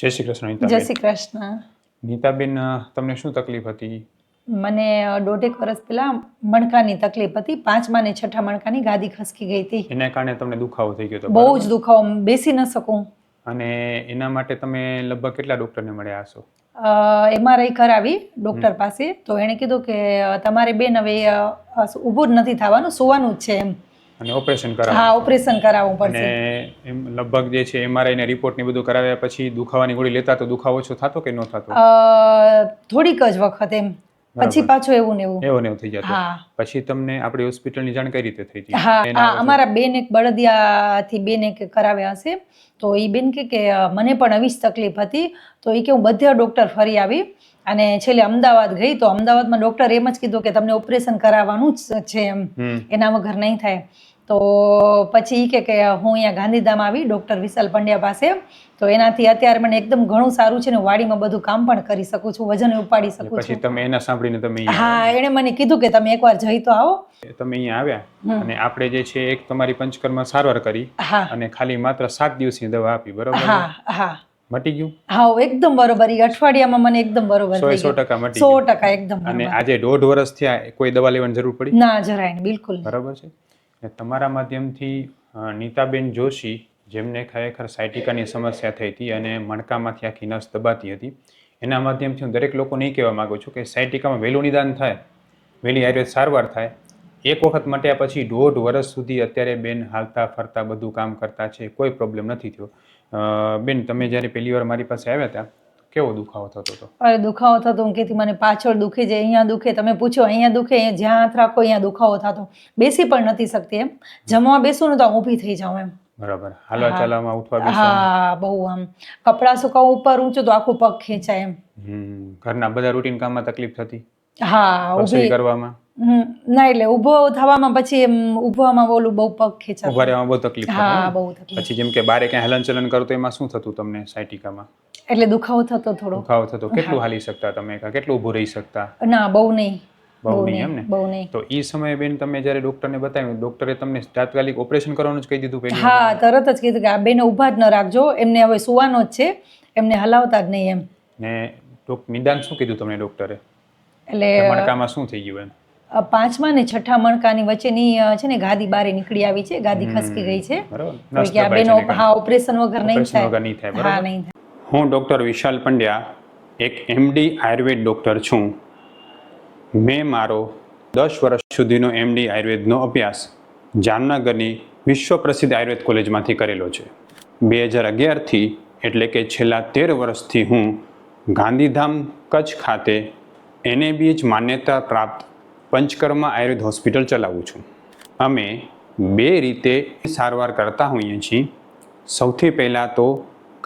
જય શ્રી કૃષ્ણ જય નીતાબેન શ્રી કૃષ્ણ. નીતાબેન તમને શું તકલીફ હતી? મને દોઢેક વર્ષ પહેલા મણકાની તકલીફ હતી. પાંચમા ને છઠ્ઠા મણકાની ગાદી ખસકી ગઈ હતી. એના કારણે તમને દુખાવો થઈ ગયો હતો બહુ બરાબર? જ દુખાવો બેસી ન શકું. અને એના માટે તમે લગભગ કેટલા ડોક્ટરને મળ્યા હશો? એમઆરઆઈ કરાવી ડોક્ટર પાસે. તો એણે કીધું કે અ, તમારે બેન હવે અ, અ, ઊભું જ નથી થવાનું સુવાનું જ છે એમ. અને ઓપરેશન હા ઓપરેશન કરાવવું પડશે. એમ લગભગ જે છે એમઆરઆઈ ને રિપોર્ટ ને બધું કરાવ્યા પછી દુખાવાની ગોળી લેતા તો દુખાવો ઓછો થતો કે ન થતો? થોડીક જ વખત એમ. પછી પાછો એવું ને એવું. એવો ને એવો થઈ જતો. હા. પછી તમને આપણી હોસ્પિટલની જાણ કઈ રીતે થઈ હતી હા અમારા બેન એક બળદિયાથી બેન એક કરાવ્યા હશે. તો એ બેન કે કે મને પણ આવી જ તકલીફ હતી. તો એ કે હું બધા ડૉક્ટર ફરી આવી. અને છેલ્લે અમદાવાદ ગઈ. તો અમદાવાદમાં ડૉક્ટર એમ જ કીધું કે તમને ઓપરેશન કરાવવાનું જ છે એમ. એના વગર નહીં થાય. તો પછી કે કે હું અહીંયા ગાંધીધામ આવી ડૉક્ટર વિશાલ પંડ્યા પાસે. તો એનાથી અત્યારે મને એકદમ ઘણું સારું છે ને વાડીમાં બધું કામ પણ કરી શકું છું વજન ઉપાડી શકું છું. તમે એના સાંભળીને તમે હા એણે મને કીધું કે તમે એકવાર જઈ તો આવો. તમે અહીંયા આવ્યા અને આપણે જે છે એક તમારી પંચકર્મ સારવાર કરી અને ખાલી માત્ર સાત દિવસની દવા આપી બરોબર હા હા. મટી ગયું? હા એકદમ બરોબર. અઠવાડિયામાં મને એકદમ બરોબર સો સો ટકા મટી સો ટકા એકદમ અને આજે દોઢ વર્ષ થયા કોઈ દવા લેવાની જરૂર પડી? ના જરાય બિલકુલ બરાબર છે? ને તમારા માધ્યમથી નીતાબેન જોશી, જેમને ખરેખર સાયટિકાની સમસ્યા થઈ હતી અને મણકામાંથી આખી નસ દબાતી હતી, એના માધ્યમથી હું દરેક લોકોને એ કહેવા માંગુ છું કે સાયટિકામાં વહેલું નિદાન થાય, વહેલી આયુર્વેદ સારવાર થાય, એક વખત મટ્યા પછી દોઢ વર્ષ સુધી અત્યારે બેન હાલતા ફરતા બધું કામ કરતા છે, કોઈ પ્રોબ્લેમ નથી થયો. બેન, તમે જ્યારે પહેલી વાર મારી પાસે આવ્યા હતા કેવો દુખાવો થતો હતો? અરે દુખાવો થતો. હું કેતી મને પાછળ દુખે છે અહીંયા દુખે. તમે પૂછો અહીંયા દુખે અહીંયા જ્યાં હાથ રાખો અહીંયા દુખાવો થતો. બેસી પણ નથી શકતી એમ. જમવા બેસું ને તો ઊભી થઈ જાઉં એમ. બરાબર. હાલવા ચાલવામાં ઉઠવા બેસવા હા બહુ આમ. કપડાં સુકાવું ઉપર ઊંચું તો આખું પગ ખેંચાય એમ. ઘરના બધા રૂટીન કામમાં તકલીફ થતી? હા ઊભી. કરવામાં? હમ, ના એટલે ઊભો થવામાં પછી એમ ઊભવામાં બોલું બહુ પગ ખેંચાય ઊભા રહેવામાં બહુ તકલીફ હા બહુ તકલીફ. પછી જેમ કે બારે ક્યાંય હલનચલન કરો તો એમાં શું થતું તમને સાયટિકામાં? એટલે દુખાવો થતો થોડો. દુખાવો થતો. કેટલું હાલી શકતા તમે? કેટલું ઊભું રહી શકતા? ના બહુ નહીં. બહુ નહીં એમ ને બહુ નહીં. તો એ સમયે બેન તમે જ્યારે ડોક્ટરને બતાવ્યું ડોક્ટરે તમને તાત્કાલિક ઓપરેશન કરવાનું જ કહી દીધું પહેલી હા તરત જ કીધું કે આ બેને ઊભા જ ન રાખજો એમને હવે સુવાનો જ છે એમને હલાવતા જ નહીં એમ. ને નિદાન શું કીધું તમને ડોક્ટરે? એટલે મણકામાં શું થઈ ગયું એમ? પાંચમા ને છઠ્ઠા મણકાની વચ્ચેની છે ને ગાદી બારે નીકળી આવી છે ગાદી ખસકી ગઈ છે. બરાબર. કે આ બેનો હા ઓપરેશન વગર નહીં થાય. વગર નહીં થાય હા નહીં થાય. હું ડૉક્ટર વિશાલ પંડ્યા, એક એમડી આયુર્વેદ ડૉક્ટર છું. મેં મારો દસ વર્ષ સુધીનો એમડી આયુર્વેદનો અભ્યાસ જામનગરની વિશ્વ પ્રસિદ્ધ આયુર્વેદ કોલેજમાંથી કરેલો છે. બે હજાર અગિયારથી એટલે કે છેલ્લા તેર વર્ષથી હું ગાંધીધામ કચ્છ ખાતે એનએબીએચ માન્યતા પ્રાપ્ત પંચકર્મા આયુર્વેદ હોસ્પિટલ ચલાવું છું. અમે બે રીતે સારવાર કરતા હોઈએ છીએ. સૌથી પહેલાં તો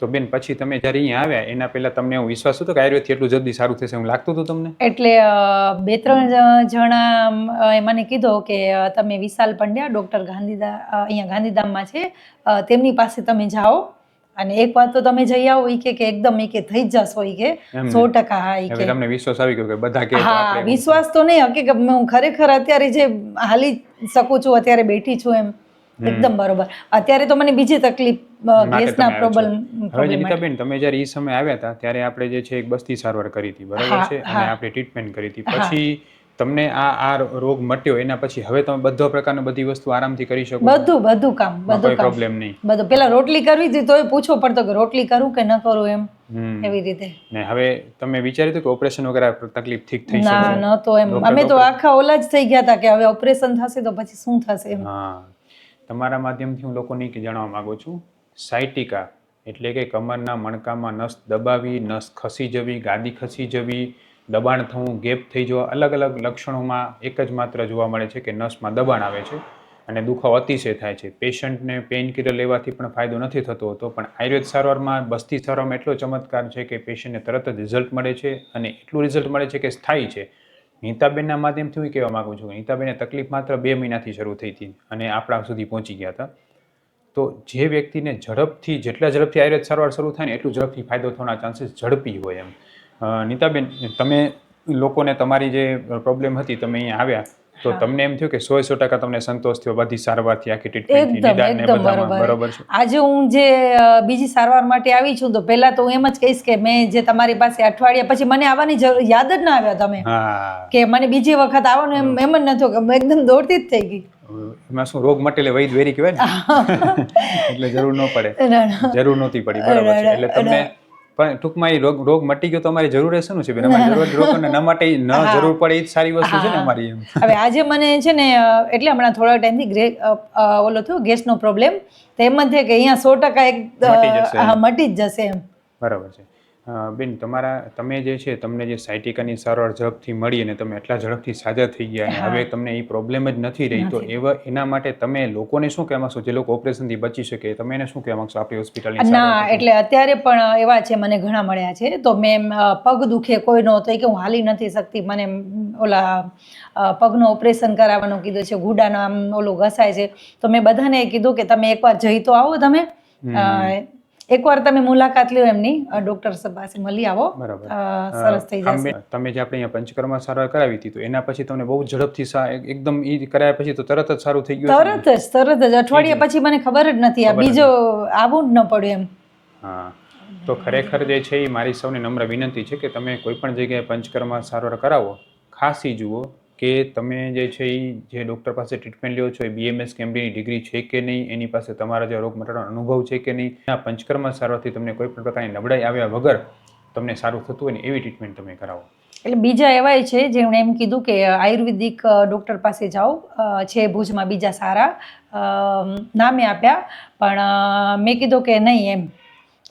તો બેન પછી તમે જ્યારે અહીંયા આવ્યા એના પહેલા તમને એવું વિશ્વાસ હતો કે આયુર્વેદથી એટલું જલ્દી સારું થશે એવું લાગતું હતું તમને? એટલે બે ત્રણ જણા એ મને કીધો કે તમે વિશાલ પંડ્યા ડૉક્ટર ગાંધીધા અ, અહીંયા ગાંધીધામમાં છે તેમની પાસે તમે જાઓ. અને એક વાત તો તમે જઈ આવો ઈ કે કે એકદમ ઈ કે થઈ જ જશો ઈ કે? સો ટકા હા ઈ કે. તમને વિશ્વાસ આવી ગયો કે બધા કે હા વિશ્વાસ તો નહીં હકીકત હું ખરેખર અત્યારે જે હાલી શકું છું અત્યારે બેઠી છું એમ એકદમ બરોબર. અત્યારે તો મને બીજી તકલીફ ગેસના પ્રોબ્લેમ હવે જનિતાબેન તમે જ્યારે એ સમય આવ્યા હતા ત્યારે આપણે જે છે એક બસ્તી સારવાર કરી હતી બરાબર છે? અને આપણે ટ્રીટમેન્ટ કરી હતી. પછી તમને આ આ રોગ મટ્યો એના પછી હવે તમે બધો પ્રકારનો બધી વસ્તુ આરામથી કરી શકો બધું બધું કામ બધું કોઈ પ્રોબ્લેમ નહીં. બધું. પેલા રોટલી કરવી હતી તોય પૂછો પડતો કે રોટલી કરું કે ન કરું એમ. એવી રીતે. ને હવે તમે વિચાર્યું કે ઓપરેશન વગેરે તકલીફ ઠીક થઈ ના ન તો એમ. અમે તો આખા ઓલા જ થઈ ગયા હતા કે હવે ઓપરેશન થશે તો પછી શું થશે એમ. હા. તમારા માધ્યમથી હું લોકોને જણાવવા માંગુ છું. સાયટિકા, એટલે કે કમરના મણકામાં નસ દબાવી, નસ ખસી જવી, ગાદી ખસી જવી, દબાણ થવું, ગેપ થઈ જવા, અલગ અલગ લક્ષણોમાં એક જ માત્ર જોવા મળે છે કે નસમાં દબાણ આવે છે અને દુખાવો અતિશય થાય છે. પેશન્ટને પેઇન કિલર લેવાથી પણ ફાયદો નથી થતો હોતો, પણ આયુર્વેદ સારવારમાં, બસ્તી સારવારમાં એટલો ચમત્કાર છે કે પેશન્ટને તરત જ રિઝલ્ટ મળે છે અને એટલું રિઝલ્ટ મળે છે કે સ્થાયી છે. નીતાબેનના માધ્યમથી હું કહેવા માંગુ છું કે નીતાબેને તકલીફ માત્ર બે મહિનાથી શરૂ થઈ હતી અને આપણા સુધી પહોંચી ગયા હતા. તો જે વ્યક્તિને ઝડપથી, જેટલા ઝડપથી આયુર્વેદ સારવાર શરૂ થાય ને એટલું ઝડપથી ફાયદો થવાના ચાન્સીસ ઝડપી હોય એમ. નીતાબેન, તમે લોકોને તમારી જે પ્રોબ્લેમ હતી, તમે અહીંયા આવ્યા તો તમને એમ થયું કે સો સો ટકા તમને સંતોષ થયો બધી સારવારથી આખી બધામાં બરોબર. છે? આજે હું જે બીજી સારવાર માટે આવી છું તો પહેલા તો હું એમ જ કહીશ કે મેં જે તમારી પાસે અઠવાડિયા પછી મને આવવાની જરૂર યાદ જ ના આવ્યા તમે. કે મને બીજી વખત આવવાનું એમ એમ જ નથી કે હું એકદમ દોડતી જ થઈ ગઈ. એમાં શું રોગ મટેલે વૈદ વેરી કહેવાય ને? એટલે જરૂર ન પડે. જરૂર નહોતી પડી બરાબર છે. એટલે તમને પણ ટૂંકમાં એ રોગ રોગ મટી ગયો તો અમારી જરૂર એ શું છે બેન? અમારી જરૂર રોગ ન માટે ન જરૂર પડે એ જ સારી વસ્તુ છે ને અમારી એમ. હવે આજે મને છે ને એટલે હમણાં થોડા ટાઈમથી ગ્રે ઓલો થયો ગેસનો પ્રોબ્લેમ. તો એમ જ છે કે અહીંયા સો ટકા એક મટી જ જશે એમ. બરાબર છે. બેન તમારા તમે જે છે તમને જે સાયટિકાની સારવાર ઝડપથી મળી અને તમે એટલા ઝડપથી સાજા થઈ ગયા અને હવે તમને એ પ્રોબ્લેમ જ નથી રહી તો એવા એના માટે તમે લોકોને શું કહેવા માંગશો? જે લોકો ઓપરેશનથી બચી શકે તમે એને શું કહેવા માંગશો આપણી હોસ્પિટલની ના એટલે અત્યારે પણ એવા છે મને ઘણા મળ્યા છે તો મેં પગ દુખે કોઈનો તો કે હું હાલી નથી શકતી મને ઓલા પગનો ઓપરેશન કરાવવાનું કીધું છે ગુડાનો આમ ઓલું ઘસાય છે તો મેં બધાને કીધું કે તમે એકવાર જઈ તો આવો તમે. એકવાર તમે મુલાકાત લ્યો એમની. ડોક્ટર પાસે મળી આવો. સરસ થઈ જશે. તમે જે આપણે અહીંયા પંચકર્મા સારવાર કરાવી હતી તો એના પછી તમને બહુ ઝડપથી એકદમ ઈ કરાયા પછી તો તરત જ સારું થઈ ગયું તરત જ તરત જ. અઠવાડિયા પછી મને ખબર જ નથી આ બીજો આવું જ ન પડ્યું એમ. હા. તો ખરેખર જે છે એ મારી સૌને નમ્ર વિનંતી છે કે તમે કોઈ પણ જગ્યાએ પંચકર્મા સારવાર કરાવો. ખાંસી જુઓ કે તમે જે છે એ જે ડૉક્ટર પાસે ટ્રીટમેન્ટ લ્યો છો, એ બીએમએસ કેમ્બીની ડિગ્રી છે કે નહીં, એની પાસે તમારા જે રોગ મટાડવાનો અનુભવ છે કે નહીં આ પંચકર્મ સારવારથી તમને કોઈ પણ પ્રકારની નબળાઈ આવ્યા વગર તમને સારું થતું હોય ને એવી ટ્રીટમેન્ટ તમે કરાવો. એટલે બીજા એવાય છે જેમણે એમ કીધું કે આયુર્વેદિક ડૉક્ટર પાસે જાઓ છે ભુજમાં બીજા સારા નામે આપ્યા, પણ મેં કીધું કે નહીં એમ.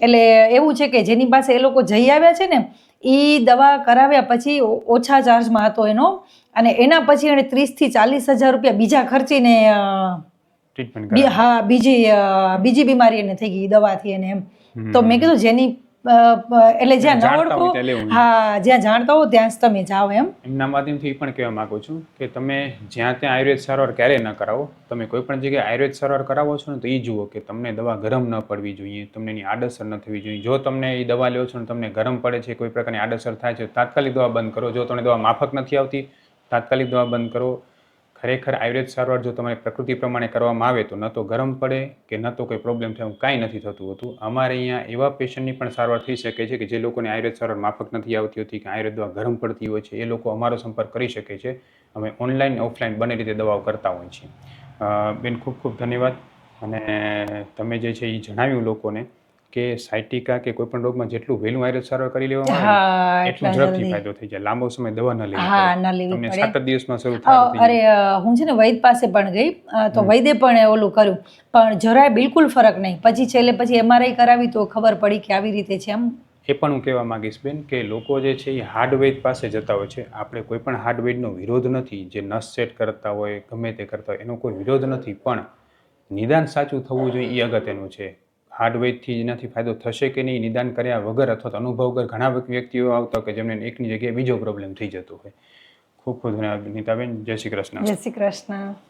એટલે એવું છે કે જેની પાસે એ લોકો જઈ આવ્યા છે ને એ દવા કરાવ્યા પછી ઓછા ચાર્જમાં હતો એનો. અને એના પછી એણે ત્રીસથી ચાલીસ હજાર રૂપિયા બીજા ખર્ચીને હા બીજી બીજી બીમારી એને થઈ ગઈ દવાથી એને એમ. તો મેં કીધું જેની એટલે જ્યાં ન ઓળખો હા જ્યાં જાણતા હો ત્યાં જ તમે જાઓ એમ. એમના માધ્યમથી પણ કહેવા માંગુ છું કે તમે જ્યાં ત્યાં આયુર્વેદ સારવાર ક્યારેય ન કરાવો તમે કોઈ પણ જગ્યાએ આયુર્વેદ સારવાર કરાવો છો ને તો એ જુઓ કે તમને દવા ગરમ ન પડવી જોઈએ તમને એની આડઅસર ન થવી જોઈએ. જો તમને એ દવા લ્યો છો ને તમને ગરમ પડે છે કોઈ પ્રકારની આડઅસર થાય છે તો તાત્કાલિક દવા બંધ કરો. જો તમને દવા માફક નથી આવતી તાત્કાલિક દવા બંધ કરો. ખરેખર આયુર્વેદ સારવાર જો તમારી પ્રકૃતિ પ્રમાણે કરવામાં આવે તો ન તો ગરમ પડે કે ન તો કોઈ પ્રોબ્લેમ થાય, એવું કાંઈ નથી થતું હતું. અમારે અહીંયા એવા પેશન્ટની પણ સારવાર થઈ શકે છે કે જે લોકોને આયુર્વેદ સારવાર માફક નથી આવતી હોતી, કે આયુર્વેદ દવા ગરમ પડતી હોય છે, એ લોકો અમારો સંપર્ક કરી શકે છે. અમે ઓનલાઈન ઓફલાઈન બંને રીતે દવાઓ કરતા હોઈએ છીએ. બેન, ખૂબ ખૂબ ધન્યવાદ. અને તમે જે છે એ જણાવ્યું લોકોને કે સાયટિકા કે કોઈ પણ રોગમાં જેટલું વહેલું આયુર્વેદ સારવાર કરી લેવામાં આવે એટલું ઝડપથી ફાયદો થઈ જાય. લાંબો સમય દવા ન લેવી હા ન લેવી તમને સાત દિવસમાં શરૂ થાય અરે હું છે ને વૈદ પાસે પણ ગઈ તો વૈદે પણ ઓલું કર્યું. પણ જરાય બિલકુલ ફરક નહીં. પછી છેલ્લે પછી એમઆરઆઈ કરાવી તો ખબર પડી કે આવી રીતે છે એમ. એ પણ હું કહેવા માંગીશ બેન કે લોકો જે છે એ હાર્ડવેદ પાસે જતા હોય છે. આપણે કોઈ પણ હાર્ડવેદનો વિરોધ નથી. જે નસ સેટ કરતા હોય ગમે તે કરતા હોય એનો કોઈ વિરોધ નથી. પણ નિદાન સાચું થવું જોઈએ એ અગત્યનું છે. હાર્ડવેડથી એનાથી ફાયદો થશે કે નહીં, નિદાન કર્યા વગર અથવા તો અનુભવ વગર ઘણા વ્યક્તિઓ આવતા કે જેમને એકની જગ્યાએ બીજો પ્રોબ્લેમ થઈ જતો હોય. ખૂબ ખૂબ ધન્યવાદ, નીતાબેન. જય શ્રી કૃષ્ણ. જય શ્રી કૃષ્ણ.